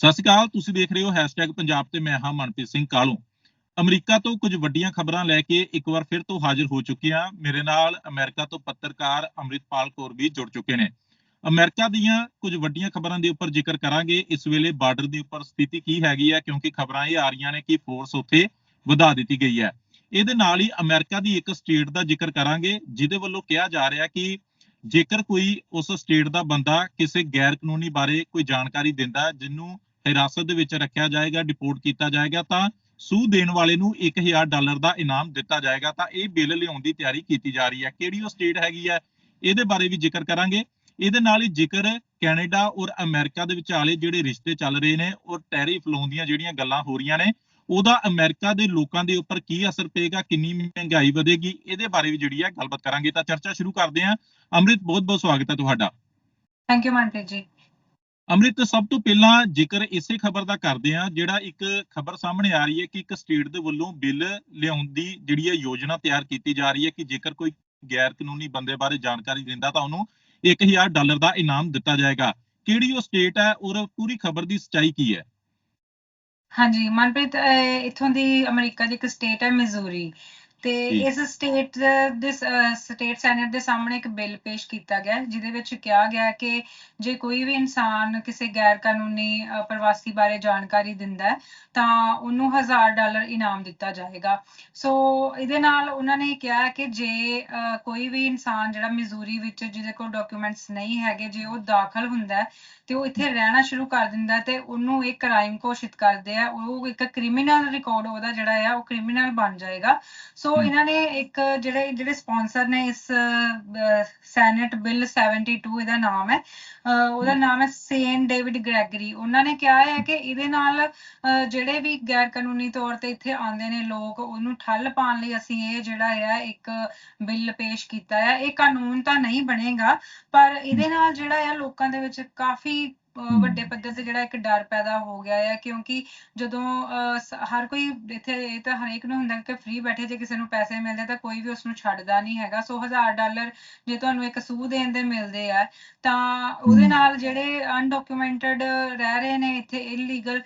ਸਤਿ ਸ਼੍ਰੀ ਅਕਾਲ, ਤੁਸੀਂ ਦੇਖ ਰਹੇ ਹੋ ਹੈਸ਼ਟੈਗ #ਪੰਜਾਬ ਤੇ ਮੈਂ ਹਾਂ ਮਨਪ੍ਰੀਤ ਸਿੰਘ ਕਾਲੂ। ਅਮਰੀਕਾ ਤੋਂ ਕੁਝ ਵੱਡੀਆਂ ਖਬਰਾਂ ਲੈ ਕੇ ਇੱਕ ਵਾਰ ਫਿਰ ਤੋਂ ਹਾਜ਼ਰ ਹੋ ਚੁੱਕੇ ਹਾਂ। ਮੇਰੇ ਨਾਲ ਅਮਰੀਕਾ ਤੋਂ ਪੱਤਰਕਾਰ ਅੰਮ੍ਰਿਤਪਾਲ ਕੌਰ ਵੀ ਜੁੜ ਚੁੱਕੇ ਨੇ। ਅਮਰੀਕਾ ਦੀਆਂ ਕੁਝ ਵੱਡੀਆਂ ਖਬਰਾਂ ਦੇ ਉੱਪਰ ਜ਼ਿਕਰ ਕਰਾਂਗੇ। ਇਸ ਵੇਲੇ ਬਾਰਡਰ ਦੇ ਉੱਪਰ ਸਥਿਤੀ ਕੀ ਹੈਗੀ ਹੈ, ਕਿਉਂਕਿ ਖਬਰਾਂ ਇਹ ਆ ਰਹੀਆਂ ਨੇ ਕਿ ਫੋਰਸ ਉੱਥੇ ਵਧਾ ਦਿੱਤੀ ਗਈ ਹੈ। ਇਹਦੇ ਨਾਲ ਹੀ ਅਮਰੀਕਾ ਦੀ ਇੱਕ ਸਟੇਟ ਦਾ ਜ਼ਿਕਰ ਕਰਾਂਗੇ, ਜਿਹਦੇ ਵੱਲੋਂ ਕਿਹਾ ਜਾ ਰਿਹਾ ਕਿ ਜੇਕਰ ਕੋਈ ਉਸ ਸਟੇਟ ਦਾ ਬੰਦਾ ਕਿਸੇ ਗੈਰ ਕਾਨੂੰਨੀ ਬਾਰੇ ਕੋਈ ਜਾਣਕਾਰੀ ਦਿੰਦਾ ਜਿਹਨੂੰ ਹਿਰਾਸਤ ਦੇ ਵਿੱਚ ਰੱਖਿਆ ਜਾਏਗਾ ਡਿਪੋਰਟ ਕੀਤਾ ਜਾਏਗਾ, ਤਾਂ ਸੂਹ ਦੇਣ ਵਾਲੇ ਨੂੰ 1000 ਡਾਲਰ ਦਾ ਇਨਾਮ ਦਿੱਤਾ ਜਾਏਗਾ। ਤਾਂ ਇਹ ਬਿੱਲ ਲਿਆਉਣ ਦੀ ਤਿਆਰੀ ਕੀਤੀ ਜਾ ਰਹੀ ਹੈ। ਕਿਹੜੀ ਉਹ ਸਟੇਟ ਹੈਗੀ ਹੈ? ਇਹਦੇ ਬਾਰੇ ਵੀ ਜ਼ਿਕਰ ਕਰਾਂਗੇ। ਇਹਦੇ ਨਾਲ ਹੀ ਜ਼ਿਕਰ ਕੈਨੇਡਾ ਔਰ ਅਮਰੀਕਾ ਦੇ ਵਿਚਾਲੇ ਜਿਹੜੇ ਰਿਸ਼ਤੇ ਚੱਲ ਰਹੇ ਨੇ ਔਰ ਟੈਰਿਫ ਲਾਉਣ ਦੀਆਂ ਜਿਹੜੀਆਂ ਗੱਲਾਂ ਹੋ ਰਹੀਆਂ ਨੇ, ਉਹਦਾ ਅਮਰੀਕਾ ਦੇ ਲੋਕਾਂ ਦੇ ਉੱਪਰ ਕੀ ਅਸਰ ਪਏਗਾ? ਕਿੰਨੀ ਮਹਿੰਗਾਈ ਵਧੇਗੀ? ਇਹਦੇ ਬਾਰੇ ਵੀ ਜਿਹੜੀ ਹੈ ਗੱਲਬਾਤ ਕਰਾਂਗੇ। ਤਾਂ ਚਰਚਾ ਸ਼ੁਰੂ ਕਰਦੇ ਹਾਂ। ਅੰਮ੍ਰਿਤ ਬਹੁਤ ਬਹੁਤ ਸਵਾਗਤ ਹੈ ਤੁਹਾਡਾ। Thank you Manpreet ji. ਅੰਮ੍ਰਿਤ ਸਭ ਤੋਂ ਪਹਿਲਾਂ ਜ਼ਿਕਰ ਇਸੇ ਖਬਰ ਦਾ ਕਰਦੇ ਹਾਂ ਜਿਹੜਾ ਇੱਕ ਖਬਰ ਸਾਹਮਣੇ ਆ ਰਹੀ ਹੈ ਕਿ ਇੱਕ ਸਟੇਟ ਦੇ ਵੱਲੋਂ ਬਿੱਲ ਲਿਆਉਣ ਦੀ ਜਿਹੜੀ ਹੈ ਯੋਜਨਾ ਤਿਆਰ ਕੀਤੀ ਜਾ ਰਹੀ ਹੈ ਕਿ ਜੇਕਰ ਕੋਈ ਗੈਰ ਕਾਨੂੰਨੀ ਬੰਦੇ ਬਾਰੇ ਜਾਣਕਾਰੀ ਦਿੰਦਾ ਤਾਂ ਉਹਨੂੰ 1000 ਡਾਲਰ ਦਾ ਇਨਾਮ ਦਿੱਤਾ ਜਾਏਗਾ। ਕਿਹੜੀ ਉਹ ਸਟੇਟ ਹੈ ਔਰ ਪੂਰੀ ਖਬਰ ਦੀ ਸਚਾਈ ਕੀ ਹੈ? ਹਾਂਜੀ ਮਨਪ੍ਰੀਤ ਅਹ, ਇੱਥੋਂ ਦੀ ਅਮਰੀਕਾ ਦੀ ਇੱਕ ਸਟੇਟ ਹੈ ਮਿਜ਼ੂਰੀ। ਤੇ। ਇਸ ਸਟੇਟ ਦੇ ਸਟੇਟ ਸੈਨੇਟ ਦੇ ਸਾਹਮਣੇ ਇੱਕ ਬਿੱਲ ਪੇਸ਼ ਕੀਤਾ ਗਿਆ ਜਿਹਦੇ ਵਿੱਚ ਕਿਹਾ ਗਿਆ ਕਿ ਜੇ ਕੋਈ ਵੀ ਇਨਸਾਨ ਕਿਸੇ ਗੈਰ ਕਾਨੂੰਨੀ ਪ੍ਰਵਾਸੀ ਬਾਰੇ ਜਾਣਕਾਰੀ ਦਿੰਦਾ ਹੈ ਤਾਂ ਉਹਨੂੰ 1000 ਡਾਲਰ ਇਨਾਮ ਦਿੱਤਾ ਜਾਏਗਾ ਸੋ ਇਹਦੇ ਨਾਲ ਉਹਨਾਂ ਨੇ ਕਿਹਾ ਕਿ ਜੇ ਕੋਈ ਵੀ ਇਨਸਾਨ ਜਿਹੜਾ ਮਿਜ਼ੂਰੀ ਵਿੱਚ ਜਿਹਦੇ ਕੋਲ ਡਾਕੂਮੈਂਟਸ ਨਹੀਂ ਹੈਗੇ ਜੇ ਉਹ ਦਾਖਲ ਹੁੰਦਾ ਤੇ ਉਹ ਇੱਥੇ ਰਹਿਣਾ ਸ਼ੁਰੂ ਕਰ ਦਿੰਦਾ ਤੇ ਉਹਨੂੰ ਇੱਕ ਕ੍ਰਾਈਮ ਘੋਸ਼ਿਤ ਕਰਦੇ ਆ ਉਹ ਇੱਕ ਕ੍ਰਿਮੀਨਲ ਰਿਕਾਰਡ ਉਹਦਾ ਜਿਹੜਾ ਆ ਉਹ ਕ੍ਰਿਮੀਨਲ ਬਣ ਜਾਏਗਾ ਸੋ ਹਮ। ਇਹਨਾਂ ਨੇ ਇੱਕ ਜਿਹੜੇ ਜਿਹੜੇ ਸਪਾਂਸਰ ਨੇ ਇਸ ਸੈਨੇਟ ਬਿੱਲ 72 ਇਹਦਾ ਨਾਮ ਹੈ ਉਹਦਾ। ਨਾਮ ਹੈ ਸੇਨ ਡੇਵਿਡ ਗ੍ਰੈਗਰੀ ਉਹਨਾਂ ਨੇ ਕਿਹਾ ਹੈ ਕਿ ਇਹਦੇ ਨਾਲ ਜਿਹੜੇ ਵੀ ਗੈਰ ਕਾਨੂੰਨੀ ਤੌਰ ਤੇ ਇੱਥੇ ਆਉਂਦੇ ਨੇ ਲੋਕ ਉਹਨੂੰ ਠੱਲ ਪਾਉਣ ਲਈ ਅਸੀਂ ਇਹ ਜਿਹੜਾ ਹੈ ਇੱਕ ਬਿੱਲ ਪੇਸ਼ ਕੀਤਾ ਹੈ ਇਹ ਕਾਨੂੰਨ ਤਾਂ ਨਹੀਂ ਬਣੇਗਾ ਪਰ ਇਹਦੇ ਨਾਲ ਜਿਹੜਾ ਆ ਲੋਕਾਂ ਦੇ ਵਿੱਚ ਕਾਫੀ। ਵੱਡੇ ਪੱਧਰ ਤੇ ਜਿਹੜਾ ਇੱਕ ਡਰ ਪੈਦਾ ਹੋ ਗਿਆ ਹੈ ਕਿਉਂਕਿ ਜਦੋਂ ਸ- ਹਰ ਕੋਈ ਇੱਥੇ ਇਹ ਤਾਂ ਹਰੇਕ ਨੂੰ ਹੁੰਦਾ ਕਿ ਫ੍ਰੀ ਬੈਠੇ ਜੇ ਕਿਸੇ ਨੂੰ ਪੈਸੇ ਮਿਲਦੇ ਤਾਂ ਕੋਈ ਵੀ ਉਸ ਨੂੰ ਛੱਡਦਾ ਨਹੀਂ ਹੈਗਾ ਸੋ 1000 ਡਾਲਰ ਜੇ ਤੁਹਾਨੂੰ ਇੱਕ ਸੂਹ ਦੇਣ ਦੇ ਮਿਲਦੇ ਆ ਤਾਂ ਉਹਦੇ। ਨਾਲ ਜਿਹੜੇ ਅਨਡਾਕੂਮੈਂਟਡ ਰਹਿ ਰਹੇ ਨੇ ਇੱਥੇ ਇਲੀਗਲ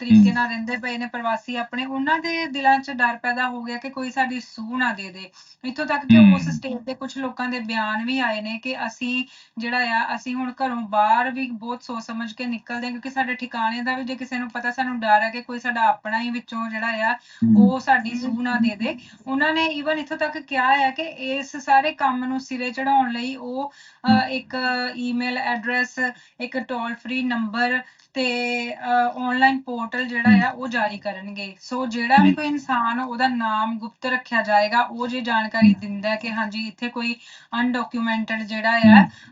ਤਰੀਕੇ। ਨਾਲ ਰਹਿੰਦੇ ਪਏ ਨੇ ਪ੍ਰਵਾਸੀ ਆਪਣੇ ਉਹਨਾਂ ਦੇ ਦਿਲਾਂ 'ਚ ਡਰ ਪੈਦਾ ਹੋ ਗਿਆ ਕਿ ਕੋਈ ਸਾਡੀ ਸੂਹ ਨਾ ਦੇ ਦੇ ਇੱਥੋਂ ਤੱਕ ਕਿ। ਉਸ ਸਟੇਟ ਦੇ ਕੁਝ ਲੋਕਾਂ ਦੇ ਬਿਆਨ ਵੀ ਆਏ ਨੇ ਕਿ ਅਸੀਂ ਜਿਹੜਾ ਆ ਅਸੀਂ ਹੁਣ ਘਰੋਂ ਬਾਹਰ ਵੀ ਬਹੁਤ ਸੋਚ ਸਮਝ ਕੇ ਨਿਕਲਦੇ ਹਾਂ ਕਿਉਂਕਿ ਸਾਡੇ ਠਿਕਾਣੇ ਦਾ ਵੀ ਜੇ ਕਿਸੇ ਨੂੰ ਪਤਾ ਸਾਨੂੰ ਡਰ ਹੈ ਕਿ ਕੋਈ ਸਾਡਾ ਆਪਣਾ ਹੀ ਵਿੱਚੋਂ ਜਿਹੜਾ ਆ ਉਹ ਸਾਡੀ ਸੂਹ ਨਾ ਦੇ ਦੇ। ਉਹਨਾਂ ਨੇ ਈਵਨ ਇੱਥੋਂ ਤੱਕ ਕਿਹਾ ਹੈ ਕਿ ਇਸ ਸਾਰੇ ਕੰਮ ਨੂੰ ਸਿਰੇ ਚੜਾਉਣ ਲਈ ਉਹ ਇੱਕ ਈਮੇਲ ਐਡਰੈਸ ਇੱਕ ਟੋਲ ਫ੍ਰੀ ਨੰਬਰ ਤੇ ਆਨਲਾਈਨ ਪੋਰਟਲ ਜਿਹੜਾ ਆ ਉਹ ਜਾਰੀ ਕਰਨਗੇ। ਸੋ ਜਿਹੜਾ ਵੀ। ਕੋਈ ਇਨਸਾਨ ਉਹਦਾ ਨਾਮ ਗੁਪਤ ਰੱਖਿਆ ਜਾਏਗਾ ਉਹ ਜੇ ਜਾਣਕਾਰੀ ਦਿੰਦਾ ਕਿ ਹਾਂਜੀ ਇੱਥੇ ਕੋਈ ਅਨਡਾਕੂਮੈਂਟਡ ਜਿਹੜਾ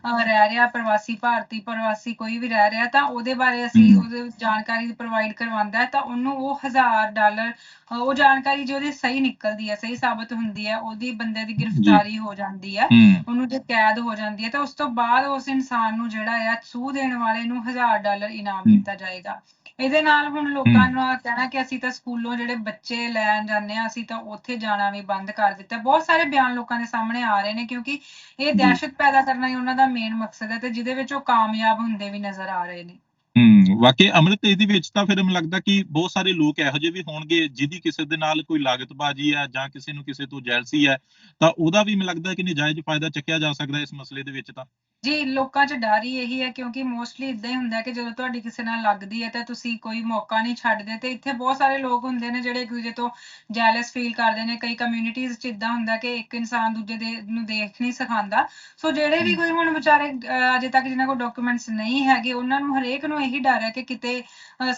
ਆ ਰਹਿ ਰਿਹਾ ਪ੍ਰਵਾਸੀ ਭਾਰਤੀ ਪ੍ਰਵਾਸੀ ਕੋਈ ਵੀ ਰਹਿ ਰਿਹਾ ਤਾਂ ਉਹਦੇ ਬਾਰੇ ਅਸੀਂ। ਉਹਦੇ ਜਾਣਕਾਰੀ ਪ੍ਰੋਵਾਈਡ ਕਰਵਾਉਂਦਾ ਹੈ ਤਾਂ ਉਹਨੂੰ ਉਹ 1000 ਡਾਲਰ ਉਹ ਜਾਣਕਾਰੀ ਜੇ ਉਹਦੀ ਸਹੀ ਨਿਕਲਦੀ ਹੈ ਸਹੀ ਸਾਬਤ ਹੁੰਦੀ ਹੈ ਉਹਦੀ ਬੰਦੇ ਦੀ ਗ੍ਰਿਫਤਾਰੀ ਹੋ ਜਾਂਦੀ ਹੈ ਉਹਨੂੰ ਜੇ ਕੈਦ ਹੋ ਜਾਂਦੀ ਹੈ ਤਾਂ ਉਸ ਤੋਂ ਬਾਅਦ ਉਸ ਇਨਸਾਨ ਨੂੰ ਜਿਹੜਾ ਆ ਸੂਹ ਦੇਣ ਵਾਲੇ ਨੂੰ 1000 ਡਾਲਰ ਇਨਾਮ ਦਿੱਤਾ ਜਾਏਗਾ ਇਹਦੇ ਨਾਲ ਹੁਣ ਲੋਕਾਂ। ਨੂੰ ਕਹਿਣਾ ਕਿ ਅਸੀਂ ਤਾਂ ਸਕੂਲੋਂ ਜਿਹੜੇ ਬੱਚੇ ਲੈਣ ਜਾਂਦੇ ਆ ਅਸੀਂ ਤਾਂ ਉੱਥੇ ਜਾਣਾ ਵੀ ਬੰਦ ਕਰ ਦਿੱਤਾ ਬਹੁਤ ਸਾਰੇ ਬਿਆਨ ਲੋਕਾਂ ਦੇ ਸਾਹਮਣੇ ਆ ਰਹੇ ਨੇ ਕਿਉਂਕਿ ਇਹ। ਦਹਿਸ਼ਤ ਪੈਦਾ ਕਰਨਾ ਹੀ ਉਹਨਾਂ ਦਾ ਮੇਨ ਮਕਸਦ ਹੈ ਤੇ ਜਿਹਦੇ ਵਿੱਚ ਉਹ ਕਾਮਯਾਬ ਹੁੰਦੇ ਵੀ ਨਜ਼ਰ ਆ ਰਹੇ ਨੇ ਹੂੰ ਵਾਕਈ ਅੰਮ੍ਰਿਤ ਇਹਦੇ ਵਿੱਚ ਤਾਂ ਫਿਰ ਮੈਨੂੰ ਲੱਗਦਾ ਕਿ ਬਹੁਤ ਸਾਰੇ ਲੋਕ ਇਹੋ ਜਿਹੇ ਵੀ ਹੋਣਗੇ ਜਿਹਦੀ ਕਿਸੇ ਦੇ ਨਾਲ ਕੋਈ ਲਾਗਤਬਾਜ਼ੀ ਹੈ ਜਾਂ ਕਿਸੇ ਨੂੰ ਕਿਸੇ ਤੋਂ ਜੈਲਸੀ ਹੈ ਤਾਂ ਉਹਦਾ ਵੀ ਮੈਨੂੰ ਲੱਗਦਾ ਕਿ ਨਜਾਇਜ਼ ਫਾਇਦਾ ਚੱਕਿਆ ਜਾ ਸਕਦਾ ਇਸ ਮਸਲੇ ਦੇ ਵਿੱਚ ਤਾਂ ਜੀ ਲੋਕਾਂ 'ਚ ਡਰ ਹੀ ਇਹੀ ਹੈ ਕਿਉਂਕਿ ਮੋਸਟਲੀ ਇਦਾਂ ਹੀ ਹੁੰਦਾ ਕਿ ਜਦੋਂ ਤੁਹਾਡੀ ਕਿਸੇ ਨਾਲ ਲੱਗਦੀ ਹੈ ਤਾਂ ਤੁਸੀਂ ਕੋਈ ਮੌਕਾ ਨਹੀਂ ਛੱਡਦੇ ਤੇ ਇੱਥੇ ਬਹੁਤ ਸਾਰੇ ਲੋਕ ਹੁੰਦੇ ਨੇ ਜਿਹੜੇ ਇੱਕ ਦੂਜੇ ਤੋਂ ਜੈਲਸ ਫੀਲ ਕਰਦੇ ਨੇ। ਕਈ ਕਮਿਊਨਿਟੀਜ਼ 'ਚ ਇਦਾਂ ਹੁੰਦਾ ਕਿ ਇੱਕ ਇਨਸਾਨ ਦੂਜੇ ਦੇ ਨੂੰ ਦੇਖ ਨਹੀਂ ਸਿਖਾਉਂਦਾ। ਸੋ ਜਿਹੜੇ ਵੀ। ਕੋਈ ਹੁਣ ਵਿਚਾਰੇ ਅਜੇ ਤੱਕ ਜਿਨ੍ਹਾਂ ਕੋਲ ਡਾਕੂਮੈਂਟਸ ਨਹੀਂ ਹੈਗੇ ਉਹਨਾਂ ਨੂੰ ਹਰੇਕ ਨੂੰ ਇਹੀ ਡਰ ਹੈ ਕਿ ਕਿਤੇ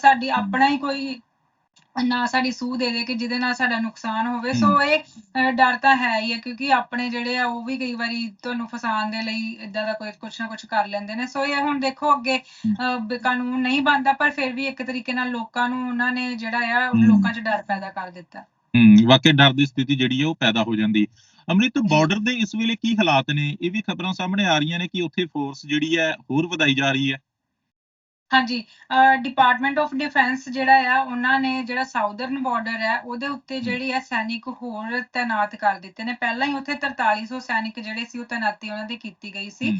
ਸਾਡੀ ਆਪਣਾ ਹੀ ਕੋਈ ਨਾ ਸਾਡੀ ਸੂਹ ਦੇ ਦੇ ਕਿ ਜਿਹਦੇ ਨਾਲ ਸਾਡਾ ਨੁਕਸਾਨ ਹੋਵੇ। ਸੋ ਇਹ ਡਰ ਤਾਂ ਹੈ ਹੀ ਹੈ ਕਿਉਂਕਿ ਆਪਣੇ ਜਿਹੜੇ ਆ ਉਹ ਵੀ ਕਈ ਵਾਰੀ ਤੁਹਾਨੂੰ ਫਸਾਉਣ ਦੇ ਲਈ ਇਦਾਂ ਦਾ ਕੋਈ ਕੁਛ ਨਾ ਕੁਛ ਕਰ ਲੈਂਦੇ ਨੇ। ਸੋ ਇਹ ਹੁਣ ਦੇਖੋ ਅੱਗੇ ਕਾਨੂੰਨ ਨਹੀਂ ਬਣਦਾ ਪਰ ਫਿਰ ਵੀ ਇੱਕ ਤਰੀਕੇ ਨਾਲ ਲੋਕਾਂ ਨੂੰ ਉਹਨਾਂ ਨੇ ਜਿਹੜਾ ਆ। ਲੋਕਾਂ 'ਚ ਡਰ ਪੈਦਾ ਕਰ ਦਿੱਤਾ। ਹੂੰ ਵਾਕਈ ਡਰ ਦੀ ਸਥਿਤੀ ਜਿਹੜੀ ਹੈ ਉਹ ਪੈਦਾ ਹੋ ਜਾਂਦੀ। ਅੰਮ੍ਰਿਤ ਬਾਰਡਰ ਦੇ ਇਸ ਵੇਲੇ ਕੀ ਹਾਲਾਤ ਨੇ? ਇਹ ਵੀ ਖਬਰਾਂ ਸਾਹਮਣੇ ਆ ਰਹੀਆਂ ਨੇ ਕਿ ਉੱਥੇ ਫੋਰਸ ਜਿਹੜੀ ਹੈ ਹੋਰ ਵਧਾਈ ਜਾ ਰਹੀ ਹੈ। ਹਾਂਜੀ ਡਿਪਾਰਟਮੈਂਟ ਆਫ ਡਿਫੈਂਸ ਜਿਹੜਾ ਆ ਉਹਨਾਂ ਨੇ ਜਿਹੜਾ ਸਾਊਦਰਨ ਬਾਰਡਰ ਹੈ ਉਹਦੇ ਉੱਤੇ ਜਿਹੜੀ ਹੈ ਸੈਨਿਕ ਹੋਰ ਤਾਇਨਾਤ ਕਰ ਦਿੱਤੇ ਨੇ। ਪਹਿਲਾਂ ਹੀ ਉੱਥੇ 4300 ਸੈਨਿਕ ਜਿਹੜੇ ਸੀ ਉਹ ਤਾਇਨਾਤੀ ਉਹਨਾਂ ਦੀ ਕੀਤੀ ਗਈ ਸੀ।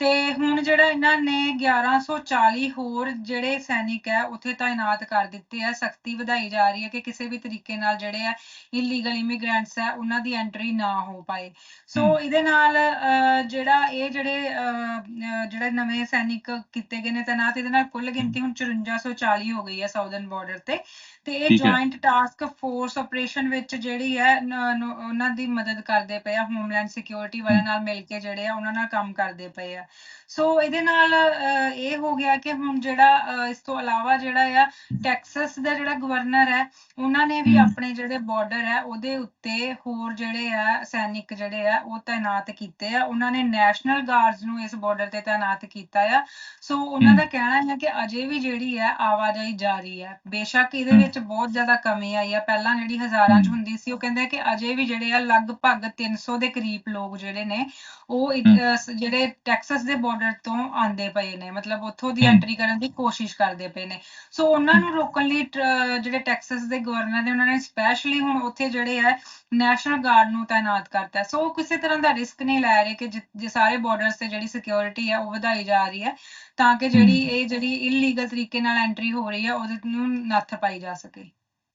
ਤੇ ਹੁਣ ਜਿਹੜਾ ਇਹਨਾਂ ਨੇ 1140 ਹੋਰ ਜਿਹੜੇ ਸੈਨਿਕ ਹੈ ਉੱਥੇ ਤਾਇਨਾਤ ਕਰ ਦਿੱਤੇ ਆ। ਸਖਤੀ ਵਧਾਈ ਜਾ ਰਹੀ ਹੈ ਕਿ ਕਿਸੇ ਵੀ ਤਰੀਕੇ ਨਾਲ ਜਿਹੜੇ ਆ ਇਲੀਗਲ ਇਮੀਗ੍ਰੈਂਟਸ ਹੈ ਉਹਨਾਂ ਦੀ ਐਂਟਰੀ ਨਾ ਹੋ ਪਾਏ। ਸੋ। ਇਹਦੇ ਨਾਲ ਜਿਹੜਾ ਇਹ ਜਿਹੜੇ ਜਿਹੜੇ ਨਵੇਂ ਸੈਨਿਕ ਕੀਤੇ ਗਏ ਨੇ ਤਾਇਨਾਤ ਇਹਦੇ ਨਾਲ ਕੁੱਲ ਗਿਣਤੀ ਹੁਣ 5440 ਹੋ ਗਈ ਹੈ ਸਾਊਦਰਨ ਬਾਰਡਰ ਤੇ ਤੇ ਇਹ। ਜੁਆਇੰਟ ਟਾਸਕ ਫੋਰਸ ਆਪਰੇਸ਼ਨ ਵਿੱਚ ਜਿਹੜੀ ਹੈ ਉਹਨਾਂ ਦੀ ਮਦਦ ਕਰਦੇ ਪਏ ਆ ਹੋਮਲੈਂਡ ਸਿਕਿਉਰਿਟੀ ਵਾਲਿਆਂ ਨਾਲ ਮਿਲ ਕੇ ਜਿਹੜੇ ਆ ਉਹਨਾਂ ਨਾਲ ਕੰਮ ਕਰਦੇ ਪਏ ਆ ਸੋ ਇਹਦੇ ਨਾਲ ਇਹ ਹੋ ਗਿਆ ਕਿ ਹੁਣ ਜਿਹੜਾ ਇਸ ਤੋਂ ਇਲਾਵਾ ਜਿਹੜਾ ਆ ਟੈਕਸਸ ਦਾ ਜਿਹੜਾ ਗਵਰਨਰ ਹੈ ਉਹਨਾਂ ਨੇ ਵੀ। ਆਪਣੇ ਜਿਹੜੇ ਬਾਰਡਰ ਹੈ ਉਹਦੇ ਉੱਤੇ ਹੋਰ ਜਿਹੜੇ ਆ ਸੈਨਿਕ ਜਿਹੜੇ ਆ ਉਹ ਤਾਇਨਾਤ ਕੀਤੇ ਆ ਉਹਨਾਂ ਨੇ ਨੈਸ਼ਨਲ ਗਾਰਡਸ ਨੂੰ ਇਸ ਬਾਰਡਰ ਤੇ ਤਾਇਨਾਤ ਕੀਤਾ ਆ ਸੋ ਉਹਨਾਂ। ਦਾ ਕਹਿਣਾ ਹੈ ਕਿ ਅਜੇ ਵੀ ਜਿਹੜੀ ਹੈ ਆਵਾਜਾਈ ਜਾਰੀ ਹੈ। ਬੇਸ਼ੱਕ ਇਹਦੇ। ਵਿੱਚ ਬਹੁਤ ਜ਼ਿਆਦਾ ਕਮੀ ਆਈ ਹੈ। ਪਹਿਲਾਂ ਜਿਹੜੀ ਹਜ਼ਾਰਾਂ ਚ। ਹੁੰਦੀ ਸੀ ਉਹ ਕਹਿੰਦੇ ਕਿ ਅਜੇ ਵੀ ਜਿਹੜੇ ਆ ਲਗਭਗ 300 ਦੇ ਕਰੀਬ ਲੋਕ ਜਿਹੜੇ ਨੇ ਉਹ ਜਿਹੜੇ ਟੈਕਸਸ ਦੇ ਬਾਰਡਰ ਤੋਂ ਆਂਦੇ ਪਏ ਨੇ। ਮਤਲਬ ਉੱਥੋਂ ਦੀ। ਐਂਟਰੀ ਕਰਨ ਦੀ ਕੋਸ਼ਿਸ਼ ਕਰਦੇ ਪਏ ਨੇ। ਸੋ ਉਹਨਾਂ ਨੂੰ ਰੋਕਣ ਲਈ ਜਿਹੜੇ ਟੈਕਸਸ ਦੇ ਗਵਰਨਰ ਨੇ ਉਹਨਾਂ ਨੇ ਸਪੈਸ਼ਲੀ ਹੁਣ ਉੱਥੇ ਜਿਹੜੇ ਹੈ ਨੈਸ਼ਨਲ ਗਾਰਡ ਨੂੰ ਤਾਇਨਾਤ ਕਰਤਾ ਸੋ ਉਹ ਕਿਸੇ ਤਰ੍ਹਾਂ ਦਾ ਰਿਸਕ ਨਹੀਂ ਲੈ ਰਹੇ ਕਿ ਜਿ- ਜੇ ਸਾਰੇ ਬਾਰਡਰਸ ਤੇ ਜਿਹੜੀ ਸਿਕਿਉਰਿਟੀ ਹੈ ਉਹ ਵਧਾਈ ਜਾ ਰਹੀ ਹੈ। ਤਾਂ ਕਿ ਜਿਹੜੀ ਇਹ ਜਿਹੜੀ ਇਲੀਗਲ ਤਰੀਕੇ ਨਾਲ ਐਂਟਰੀ ਹੋ ਰਹੀ ਹੈ ਉਹਦੇ ਨੂੰ ਨੱਥ ਪਾਈ ਜਾ ਸਕੇ।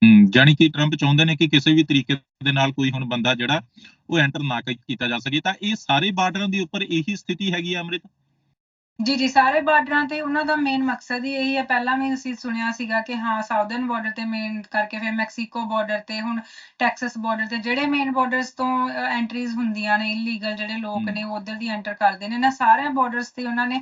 ਹਮ, ਜਾਣੀ ਕਿ ਟਰੰਪ ਚਾਹੁੰਦੇ ਨੇ ਕਿ ਕਿਸੇ ਵੀ ਤਰੀਕੇ ਦੇ ਨਾਲ ਕੋਈ ਹੁਣ ਬੰਦਾ ਜਿਹੜਾ ਉਹ ਐਂਟਰ ਨਾ ਕੀਤਾ ਜਾ ਸਕੇ। ਤਾਂ ਇਹ ਸਾਰੇ ਬਾਰਡਰਾਂ ਦੇ ਉੱਪਰ ਇਹੀ ਸਥਿਤੀ ਹੈਗੀ ਹੈ ਅੰਮ੍ਰਿਤ? ਜੀ ਜੀ ਸਾਰੇ ਬਾਰਡਰਾਂ ਤੇ ਉਹਨਾਂ ਦਾ ਮੇਨ ਮਕਸਦ ਹੀ ਇਹੀ ਹੈ। ਪਹਿਲਾਂ ਵੀ ਅਸੀਂ ਸੁਣਿਆ ਸੀਗਾ ਕਿ ਹਾਂ ਸਾਊਦਰਨ ਬਾਰਡਰ ਤੇ ਮੇਨ ਕਰਕੇ ਫਿਰ ਮੈਕਸੀਕੋ ਬਾਰਡਰ ਤੇ ਹੁਣ ਟੈਕਸਸ ਬਾਰਡਰ ਤੇ ਜਿਹੜੇ ਮੇਨ ਬਾਰਡਰਸ ਤੋਂ ਐਂਟਰੀਜ਼ ਹੁੰਦੀਆਂ ਨੇ ਇਲੀਗਲ ਜਿਹੜੇ ਲੋਕ। ਨੇ ਉਹ ਉਧਰ ਦੀ ਐਂਟਰ ਕਰਦੇ ਨੇ। ਇਹਨਾਂ ਸਾਰੇ ਬਾਰਡਰਸ ਤੇ ਉਹਨਾਂ ਨੇ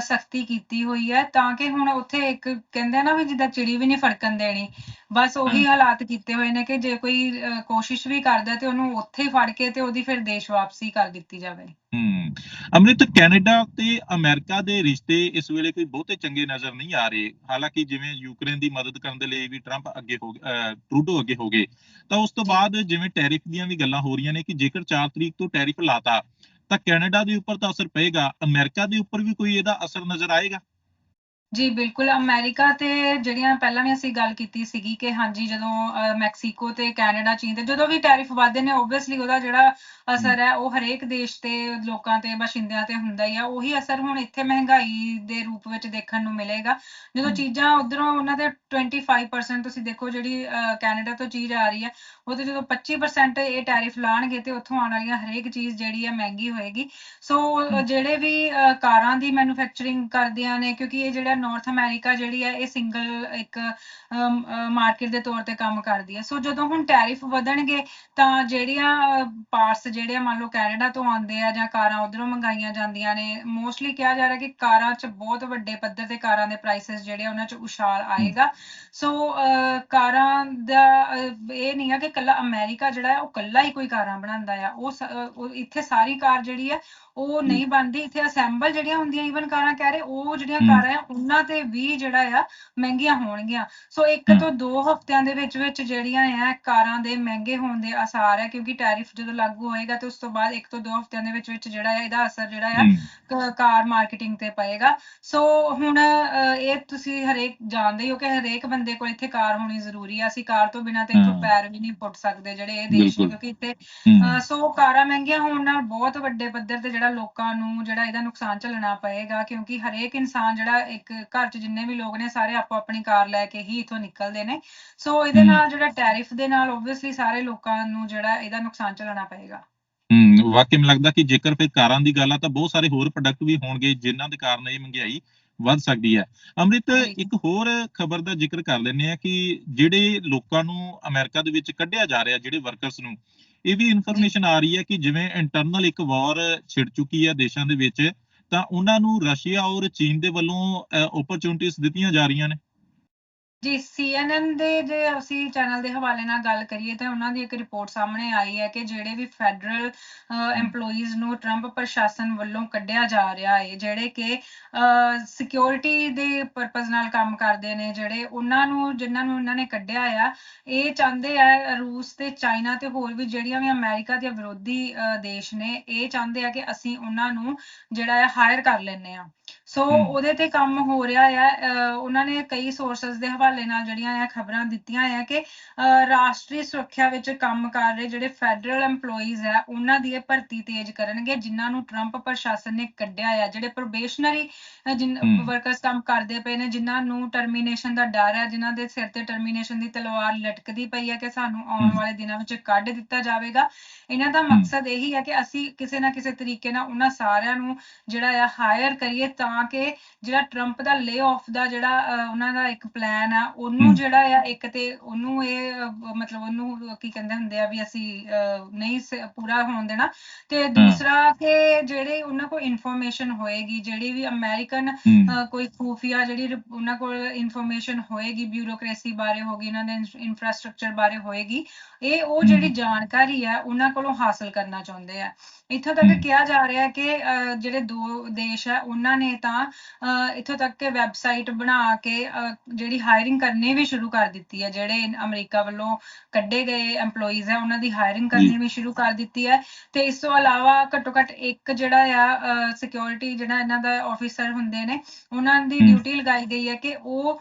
ਸਖਤੀ ਕੀਤੀ ਹੋਈ ਹੈ ਤਾਂ ਕਿ ਹੁਣ ਉੱਥੇ ਇੱਕ ਕਹਿੰਦੇ ਆ ਨਾ ਵੀ ਜਿੱਦਾਂ ਚਿੜੀ ਵੀ ਨਹੀਂ ਫੜਕਣ ਦੇਣੀ। ਬਸ ਉਹੀ ਹਾਲਾਤ ਕੀਤੇ ਹੋਏ ਨੇ ਕਿ ਜੇ ਕੋਈ ਕੋਸ਼ਿਸ਼ ਵੀ ਕਰਦਾ ਤੇ ਉਹਨੂੰ ਉੱਥੇ ਫੜ ਕੇ ਤੇ ਉਹਦੀ ਫਿਰ ਦੇਸ਼ ਵਾਪਸੀ ਕਰ ਦਿੱਤੀ ਜਾਵੇ। ਹਮ ਅੰਮ੍ਰਿਤ ਕੈਨੇਡਾ ਤੇ ਅਮਰੀਕਾ ਦੇ ਰਿਸ਼ਤੇ ਇਸ ਵੇਲੇ ਕੋਈ ਬਹੁਤੇ ਚੰਗੇ ਨਜ਼ਰ ਨਹੀਂ ਆ ਰਹੇ। ਹਾਲਾਂਕਿ ਜਿਵੇਂ ਯੂਕਰੇਨ ਦੀ ਮਦਦ ਕਰਨ ਦੇ ਲਈ ਵੀ ਟਰੰਪ ਅੱਗੇ ਹੋ ਗਏ ਅਹ, ਟਰੂਡੋ ਅੱਗੇ ਹੋ ਗਏ ਤਾਂ ਉਸ ਤੋਂ ਬਾਅਦ ਜਿਵੇਂ ਟੈਰਿਫ ਦੀਆਂ ਵੀ ਗੱਲਾਂ ਹੋ ਰਹੀਆਂ ਨੇ ਕਿ ਜੇਕਰ 4 ਤਰੀਕ ਤੋਂ ਟੈਰਿਫ ਲਾਤਾ ਤਾਂ ਕੈਨੇਡਾ ਦੇ ਉੱਪਰ ਤਾਂ ਅਸਰ ਪਏਗਾ ਅਮਰੀਕਾ ਦੇ ਉੱਪਰ ਵੀ ਕੋਈ ਇਹਦਾ ਅਸਰ ਨਜ਼ਰ ਆਏਗਾ? ਜੀ ਬਿਲਕੁਲ ਅਮਰੀਕਾ ਤੇ ਜਿਹੜੀਆਂ ਪਹਿਲਾਂ ਵੀ ਅਸੀਂ ਗੱਲ ਕੀਤੀ ਸੀਗੀ ਕਿ ਹਾਂਜੀ ਜਦੋਂ ਮੈਕਸੀਕੋ ਤੇ ਕੈਨੇਡਾ ਚੀਨ ਤੇ ਜਦੋਂ ਵੀ ਟੈਰਿਫ ਵਧਦੇ ਨੇ ਓਬਵੀਅਸਲੀ ਉਹਦਾ ਜਿਹੜਾ ਅਸਰ ਹੈ ਉਹ ਹਰੇਕ ਦੇਸ਼ ਤੇ ਲੋਕਾਂ ਤੇ ਬਸ਼ਿੰਦਿਆਂ ਤੇ ਹੁੰਦਾ ਹੀ ਆ ਉਹੀ ਅਸਰ ਹੁਣ ਇੱਥੇ ਮਹਿੰਗਾਈ ਦੇ ਰੂਪ ਵਿੱਚ ਦੇਖਣ ਨੂੰ ਮਿਲੇਗਾ ਜਦੋਂ। ਚੀਜ਼ਾਂ ਉਧਰੋਂ ਉਹਨਾਂ ਦੇ 25% ਤੁਸੀਂ ਦੇਖੋ ਜਿਹੜੀ ਕੈਨੇਡਾ ਤੋਂ ਚੀਜ਼ ਆ ਰਹੀ ਹੈ ਉਹ ਤੇ ਜਦੋਂ 25% ਇਹ ਟੈਰਿਫ ਲਾਣਗੇ ਤੇ ਉੱਥੋਂ ਆਉਣ ਵਾਲੀਆਂ ਹਰੇਕ ਚੀਜ਼ ਜਿਹੜੀ ਹੈ ਮਹਿੰਗੀ ਹੋਏਗੀ ਸੋ। ਜਿਹੜੇ ਵੀ ਕਾਰਾਂ ਦੀ ਮੈਨੂਫੈਕਚਰਿੰਗ ਕਰਦਿਆਂ ਨੇ ਕਿਉਂਕਿ ਇਹ ਜਿਹੜਾ ਨਾਰਥ ਅਮਰੀਕਾ ਜਿਹੜੀ ਹੈ ਇਹ ਸਿੰਗਲ ਇੱਕ ਮਾਰਕੀਟ ਦੇ ਤੌਰ ਤੇ ਕੰਮ ਕਰਦੀ ਹੈ। ਸੋ ਜਦੋਂ ਹੁਣ ਟੈਰਿਫ ਵਧਣਗੇ ਤਾਂ ਜਿਹੜੀਆਂ ਪਾਰਟਸ ਜਿਹੜੇ ਮੰਨ ਲਓ ਕੈਨੇਡਾ ਤੋਂ ਆਉਂਦੇ ਆ ਜਾਂ ਕਾਰਾਂ ਉਧਰੋਂ ਮੰਗਾਈਆਂ ਜਾਂਦੀਆਂ ਨੇ ਮੋਸਟਲੀ ਕਿਹਾ ਜਾ ਰਿਹਾ ਕਿ ਕਾਰਾਂ 'ਚ ਬਹੁਤ ਵੱਡੇ ਪੱਧਰ ਤੇ ਕਾਰਾਂ ਦੇ ਪ੍ਰਾਈਸਸ ਜਿਹੜੇ ਉਹਨਾਂ 'ਚ ਉਛਾਲ ਆਏਗਾ। ਸੋ ਅਹ, ਕਾਰਾਂ ਦਾ ਇਹ ਨਹੀਂ ਆ ਕਿ ਕੱਲਾ ਅਮਰੀਕਾ ਜਿਹੜਾ ਹੈ ਉਹ ਕੱਲਾ ਹੀ ਕੋਈ ਕਾਰਾਂ ਬਣਾਉਂਦਾ ਆ। ਉਹ ਇੱਥੇ ਸਾਰੀ ਕਾਰ ਜਿਹੜੀ ਹੈ ਉਹ ਨਹੀਂ ਬਣਦੀ ਇੱਥੇ ਅਸੈਂਬਲ ਜਿਹੜੀਆਂ ਹੁੰਦੀਆਂ ਈਵਨ ਕਾਰਾਂ ਕਹਿ ਰਹੇ ਉਹ ਜਿਹੜੀਆਂ। ਕਾਰਾਂ ਆ ਉਹਨਾਂ ਤੇ ਵੀ ਜਿਹੜਾ ਆ ਮਹਿੰਗੀਆਂ ਹੋਣਗੀਆਂ ਸੋ ਇੱਕ। ਤੋਂ ਦੋ ਹਫ਼ਤਿਆਂ ਦੇ ਵਿੱਚ ਵਿੱਚ ਜਿਹੜੀਆਂ ਆ ਕਾਰਾਂ ਦੇ ਮਹਿੰਗੇ ਹੋਣ ਦੇ ਆਸਾਰ ਹੈ ਕਿਉਂਕਿ ਟੈਰਿਫ ਜਦੋਂ ਲਾਗੂ ਹੋਏਗਾ ਤੇ ਉਸ ਤੋਂ ਬਾਅਦ ਇੱਕ ਤੋਂ ਦੋ ਹਫ਼ਤਿਆਂ ਦੇ ਵਿੱਚ ਵਿੱਚ ਜਿਹੜਾ ਆ ਇਹਦਾ ਅਸਰ ਜਿਹੜਾ ਆ ਕਾਰ ਮਾਰਕੀਟਿੰਗ ਤੇ ਪਏਗਾ ਸੋ ਹੁਣ ਇਹ ਤੁਸੀਂ ਹਰੇਕ ਜਾਣਦੇ ਹੀ ਹੋ ਕਿ ਹਰੇਕ ਬੰਦੇ ਕੋਲ ਇੱਥੇ ਕਾਰ ਹੋਣੀ ਜ਼ਰੂਰੀ ਆ ਅਸੀਂ ਕਾਰ ਤੋਂ ਬਿਨਾਂ ਤੇ ਇੱਥੋਂ। ਪੈਰ ਵੀ ਨਹੀਂ ਪੁੱਟ ਸਕਦੇ ਜਿਹੜੇ ਇਹ ਦੇਸ਼। ਕਿਉਂਕਿ ਇੱਥੇ ਸੋ ਕਾਰਾਂ ਮਹਿੰਗੀਆਂ ਹੋਣ ਨਾਲ ਬਹੁਤ ਵੱਡੇ ਪੱਧਰ ਤੇ ਜਿਹੜਾ ਲੋਕਾਂ ਨੂੰ ਜਿਹੜਾ ਇਹਦਾ ਨੁਕਸਾਨ ਝੱਲਣਾ ਪਏਗਾ ਕਿਉਂਕਿ ਹਰੇਕ ਇਨਸਾਨ ਜਿਹੜਾ ਇੱਕ ਘਰ 'ਚ ਜਿੰਨੇ ਵੀ ਲੋਕ ਨੇ ਸਾਰੇ ਆਪੋ ਆਪਣੀ ਕਾਰ ਲੈ ਕੇ ਹੀ ਇਥੋਂ ਨਿਕਲਦੇ ਨੇ ਸੋ ਇਹਦੇ। ਨਾਲ ਜਿਹੜਾ ਟੈਰਿਫ ਦੇ ਨਾਲ ਓਬਵੀਅਸਲੀ ਸਾਰੇ ਲੋਕਾਂ ਨੂੰ ਜਿਹੜਾ ਇਹਦਾ ਨੁਕਸਾਨ ਝੱਲਣਾ ਪਏਗਾ ਹਮ ਵਾਕਈ ਮੈਨੂੰ ਲੱਗਦਾ ਕਿ ਜੇਕਰ ਫਿਰ ਕਾਰਾਂ ਦੀ ਗੱਲ ਆ ਤਾਂ ਬਹੁਤ ਸਾਰੇ ਹੋਰ ਪ੍ਰੋਡਕਟ ਵੀ ਹੋਣਗੇ ਜਿਨ੍ਹਾਂ ਦੇ ਕਾਰਨ ਇਹ ਮਹਿੰਗਾਈ ਵੱਧ ਸਕਦੀ ਹੈ ਅੰਮ੍ਰਿਤ। ਇੱਕ ਹੋਰ ਖਬਰ ਦਾ ਜ਼ਿਕਰ ਕਰ ਲੈਂਦੇ ਆ ਕਿ ਜਿਹੜੇ ਲੋਕਾਂ ਨੂੰ ਅਮਰੀਕਾ ਦੇ ਵਿੱਚ ਕੱਢਿਆ ਜਾ ਰਿਹਾ ਜਿਹੜੇ ਵਰਕਰਸ ਨੂੰ ਇਹ ਵੀ ਇਨਫੋਰਮੇਸ਼ਨ ਆ ਰਹੀ ਹੈ ਕਿ ਜਿਵੇਂ ਇੰਟਰਨਲ ਇੱਕ ਵਾਰ ਛਿੜ ਚੁੱਕੀ ਹੈ ਦੇਸ਼ਾਂ ਦੇ ਵਿੱਚ, ਤਾਂ ਉਹਨਾਂ ਨੂੰ ਰਸ਼ੀਆ ਔਰ ਚੀਨ ਦੇ ਵੱਲੋਂ ਓਪਰਚੁਨਿਟੀਆਂ ਦਿੱਤੀਆਂ ਜਾ ਰਹੀਆਂ ਨੇ। ਜੀ CNN ਦੇ ਜੇ ਅਸੀਂ ਚੈਨਲ ਦੇ ਹਵਾਲੇ ਨਾਲ ਗੱਲ ਕਰੀਏ ਤਾਂ ਉਹਨਾਂ ਦੀ ਇੱਕ ਰਿਪੋਰਟ ਸਾਹਮਣੇ ਆਈ ਹੈ ਕਿ ਜਿਹੜੇ ਵੀ ਫੈਡਰਲ EMPLOYEES ਨੂੰ ਟਰੰਪ ਪ੍ਰਸ਼ਾਸਨ ਵੱਲੋਂ ਕੱਢਿਆ ਜਾ ਰਿਹਾ ਹੈ ਜਿਹੜੇ ਕਿ ਸਿਕਿਉਰਿਟੀ ਦੇ ਪਰਪਸ ਨਾਲ ਕੰਮ ਕਰਦੇ ਨੇ ਜਿਹੜੇ ਉਹਨਾਂ ਨੂੰ ਜਿਨ੍ਹਾਂ ਨੂੰ ਇਹਨਾਂ ਨੇ ਕੱਢਿਆ ਆ ਇਹ ਚਾਹੁੰਦੇ ਆ ਰੂਸ ਤੇ ਚਾਈਨਾ ਤੇ ਹੋਰ ਵੀ ਜਿਹੜੀਆਂ ਵੀ ਅਮਰੀਕਾ ਦੇ ਵਿਰੋਧੀ ਦੇਸ਼ ਨੇ ਇਹ ਚਾਹੁੰਦੇ ਆ ਕਿ ਅਸੀਂ ਉਹਨਾਂ ਨੂੰ ਜਿਹੜਾ ਹੈ ਹਾਇਰ ਕਰ ਲੈਂਦੇ ਆ ਸੋ। ਉਹਦੇ ਤੇ ਕੰਮ ਹੋ ਰਿਹਾ ਆ ਉਹਨਾਂ ਨੇ ਕਈ ਸੋਰਸਸ ਦੇ ਹਵਾਲੇ ਨਾਲ ਜਿਹੜੀਆਂ ਆ ਖਬਰਾਂ ਦਿੱਤੀਆਂ ਆ ਕਿ ਰਾਸ਼ਟਰੀ ਸੁਰੱਖਿਆ ਵਿੱਚ ਕੰਮ ਕਰ ਰਹੇ ਜਿਹੜੇ ਫੈਡਰਲ EMPLOYEES ਆ ਉਹਨਾਂ ਦੀ ਇਹ ਭਰਤੀ ਤੇਜ਼ ਕਰਨਗੇ ਜਿਨ੍ਹਾਂ ਨੂੰ ਟਰੰਪ ਪ੍ਰਸ਼ਾਸਨ ਨੇ ਕੱਢਿਆ ਆ ਜਿਹੜੇ ਪ੍ਰੋਬੇਸ਼ਨਰੀ। ਵਰਕਰਸ ਕੰਮ ਕਰਦੇ ਪਏ ਨੇ ਜਿਨ੍ਹਾਂ ਨੂੰ ਟਰਮੀਨੇਸ਼ਨ ਦਾ ਡਰ ਹੈ ਜਿਨ੍ਹਾਂ ਦੇ ਸਿਰ ਤੇ ਟਰਮੀਨੇਸ਼ਨ ਦੀ ਤਲਵਾਰ ਲਟਕਦੀ ਪਈ ਹੈ ਕਿ ਸਾਨੂੰ ਆਉਣ। ਵਾਲੇ ਦਿਨਾਂ ਵਿੱਚ ਕੱਢ ਦਿੱਤਾ ਜਾਵੇਗਾ ਇਹਨਾਂ ਦਾ। ਮਕਸਦ ਇਹੀ ਹੈ ਕਿ ਅਸੀਂ ਕਿਸੇ ਨਾ ਕਿਸੇ ਤਰੀਕੇ ਨਾਲ ਉਹਨਾਂ ਸਾਰਿਆਂ ਨੂੰ ਜਿਹੜਾ ਆ ਹਾਇਰ ਕਰੀਏ ਤਾਂ ਕਿ ਜਿਹੜਾ ਟਰੰਪ ਦਾ ਲੇ ਆਫ ਦਾ ਜਿਹੜਾ ਉਹਨਾਂ ਦਾ ਇੱਕ ਪਲਾਨ ਆ ਉਹਨੂੰ। ਜਿਹੜਾ ਆ ਇੱਕ ਤੇ ਉਹਨੂੰ ਇਹ ਮਤਲਬ ਉਹਨੂੰ ਕੀ ਕਹਿੰਦੇ ਹੁੰਦੇ ਆ ਵੀ ਅਸੀਂ ਨਹੀਂ ਪੂਰਾ ਹੋਣ ਦੇਣਾ ਤੇ ਦੂਸਰਾ ਕਿ ਜਿਹੜੇ ਉਹਨਾਂ ਕੋਲ ਇਨਫੋਰਮੇਸ਼ਨ ਹੋਏਗੀ ਜਿਹੜੀ ਵੀ ਅਮਰੀਕਨ ਕੋਈ ਖੂਫੀਆ ਜਿਹੜੀ ਉਹਨਾਂ ਕੋਲ ਇਨਫੋਰਮੇਸ਼ਨ ਹੋਏਗੀ ਬਿਊਰੋਕ੍ਰੇਸੀ ਬਾਰੇ ਹੋਗੀ ਉਹਨਾਂ ਦੇ ਇਨਫਰਾਸਟ੍ਰਕਚਰ ਬਾਰੇ ਹੋਏਗੀ ਇਹ ਉਹ ਜਿਹੜੀ। ਜਾਣਕਾਰੀ ਆ ਉਹਨਾਂ ਕੋਲੋਂ ਹਾਸਲ ਕਰਨਾ ਚਾਹੁੰਦੇ ਆ ਇੱਥੋਂ ਤੱਕ। ਕਿਹਾ ਜਾ ਰਿਹਾ ਕਿ ਜਿਹੜੇ ਦੋ ਦੇਸ਼ ਆ ਉਹਨਾਂ ਨੇ ਤਾਂ ਅਹ, ਇੱਥੋਂ ਤੱਕ ਕਿ ਵੈਬਸਾਈਟ ਬਣਾ ਕੇ ਜਿਹੜੀ ਹਾਇਰਿੰਗ ਕਰਨੀ ਵੀ ਸ਼ੁਰੂ ਕਰ ਦਿੱਤੀ ਹੈ ਜਿਹੜੇ ਅਮਰੀਕਾ ਵੱਲੋਂ ਕੱਢੇ ਗਏ EMPLOYEES ਆ ਉਹਨਾਂ ਦੀ ਹਾਇਰਿੰਗ ਕਰਨੀ ਵੀ ਸ਼ੁਰੂ ਕਰ ਦਿੱਤੀ ਹੈ। ਤੇ ਇਸ ਤੋਂ ਇਲਾਵਾ ਘੱਟੋ ਘੱਟ ਇੱਕ ਜਿਹੜਾ ਆ ਸਿਕਿਉਰਿਟੀ ਜਿਹੜਾ ਇਹਨਾਂ ਦਾ ਆਫੀਸਰ ਹੁੰਦੇ ਨੇ ਉਹਨਾਂ ਦੀ। ਡਿਊਟੀ ਲਗਾਈ ਗਈ ਹੈ ਕਿ ਉਹ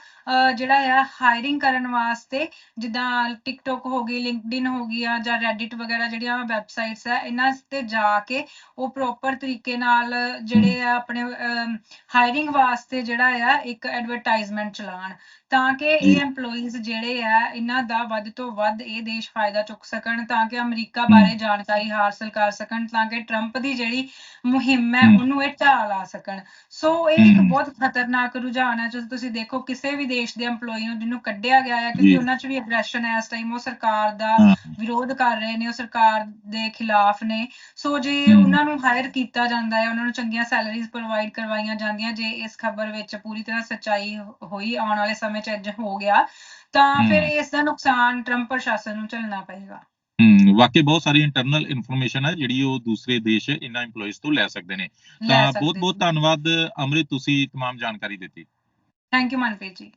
ਜਿਹੜਾ ਆ ਹਾਇਰਿੰਗ ਕਰਨ ਵਾਸਤੇ ਜਿੱਦਾਂ ਟਿਕਟੋਕ ਹੋ ਗਈ ਲਿੰਕਡਇਨ ਹੋ ਗਈ ਆ ਜਾਂ ਰੈਡਿਟ ਵਗੈਰਾ ਜਿਹੜੀਆਂ ਵੈਬਸਾਈਟਸ ਆ ਇਹਨਾਂ ਤੇ ਜਾ ਕੇ ਉਹ ਪ੍ਰੋਪਰ ਤਰੀਕੇ ਨਾਲ ਜਿਹੜੇ ਆ ਆਪਣੇ ਹਾਇਰਿੰਗ ਵਾਸਤੇ ਜਿਹੜਾ ਆ ਇੱਕ ਐਡਵਰਟਾਈਜ਼ਮੈਂਟ ਚਲਾਉਣ। ਤਾਂ ਕਿ। ਇਹ EMPLOYEES ਜਿਹੜੇ ਆ ਇਹਨਾਂ ਦਾ ਵੱਧ ਤੋਂ ਵੱਧ ਇਹ ਦੇਸ਼ ਫਾਇਦਾ ਚੁੱਕ ਸਕਣ ਤਾਂ ਕਿ ਅਮਰੀਕਾ। ਬਾਰੇ ਜਾਣਕਾਰੀ ਹਾਸਲ ਕਰ ਸਕਣ ਤਾਂ ਕਿ ਟਰੰਪ ਦੀ ਜਿਹੜੀ ਮੁਹਿੰਮ ਹੈ। ਉਹਨੂੰ ਇਹ ਢਾਹ ਲਾ ਸਕਣ ਸੋ ਇਹ ਇੱਕ। ਬਹੁਤ ਖਤਰਨਾਕ ਰੁਝਾਨ ਹੈ ਜਦੋਂ ਤੁਸੀਂ ਦੇਖੋ ਕਿਸੇ ਵੀ ਦੇਸ਼ ਦੇ EMPLOYEE ਨੂੰ ਜਿਹਨੂੰ ਕੱਢਿਆ ਗਿਆ ਹੈ। ਕਿਉਂਕਿ ਉਹਨਾਂ 'ਚ ਵੀ ਅਗਰੈਸ਼ਨ ਹੈ ਇਸ ਟਾਈਮ ਉਹ ਸਰਕਾਰ ਦਾ ਵਿਰੋਧ ਕਰ ਰਹੇ ਨੇ ਉਹ ਸਰਕਾਰ ਦੇ ਖਿਲਾਫ ਨੇ ਸੋ ਜੇ। ਉਹਨਾਂ ਨੂੰ ਹਾਇਰ ਕੀਤਾ ਜਾਂਦਾ ਹੈ ਉਹਨਾਂ ਨੂੰ ਚੰਗੀਆਂ ਸੈਲਰੀਜ਼ ਪ੍ਰੋਵਾਈਡ ਕਰਵਾਈਆਂ ਜਾਂਦੀਆਂ ਜੇ ਇਸ ਖਬਰ ਵਿੱਚ ਪੂਰੀ ਤਰ੍ਹਾਂ ਸੱਚਾਈ ਹੋਈ ਆਉਣ ਵਾਲੇ ਸਮੇਂ 'ਚ ਇੰਝ ਹੋ ਗਿਆ ਤਾਂ ਫਿਰ ਹਮ। ਇਸ ਦਾ ਨੁਕਸਾਨ ਟਰੰਪ ਪ੍ਰਸ਼ਾਸਨ ਨੂੰ ਝੱਲਣਾ ਪਏਗਾ ਹਮ, ਵਾਕਈ ਬਹੁਤ ਸਾਰੀ ਇੰਟਰਨਲ ਇਨਫੋਰਮੇਸ਼ਨ ਹੈ ਜਿਹੜੀ ਉਹ ਦੂਸਰੇ ਦੇਸ਼ ਇਹਨਾਂ EMPLOYEES ਤੋਂ ਲੈ ਸਕਦੇ ਨੇ ਲੈ ਤਾਂ ਸਕਦੇ ਬਹੁਤ ਬਹੁਤ ਧੰਨਵਾਦ ਅੰਮ੍ਰਿਤ ਤੁਸੀਂ तमाम ਜਾਣਕਾਰੀ ਦਿੱਤੀ ਥੈਂਕ ਯੂ ਮਨਪ੍ਰੀਤ ਜੀ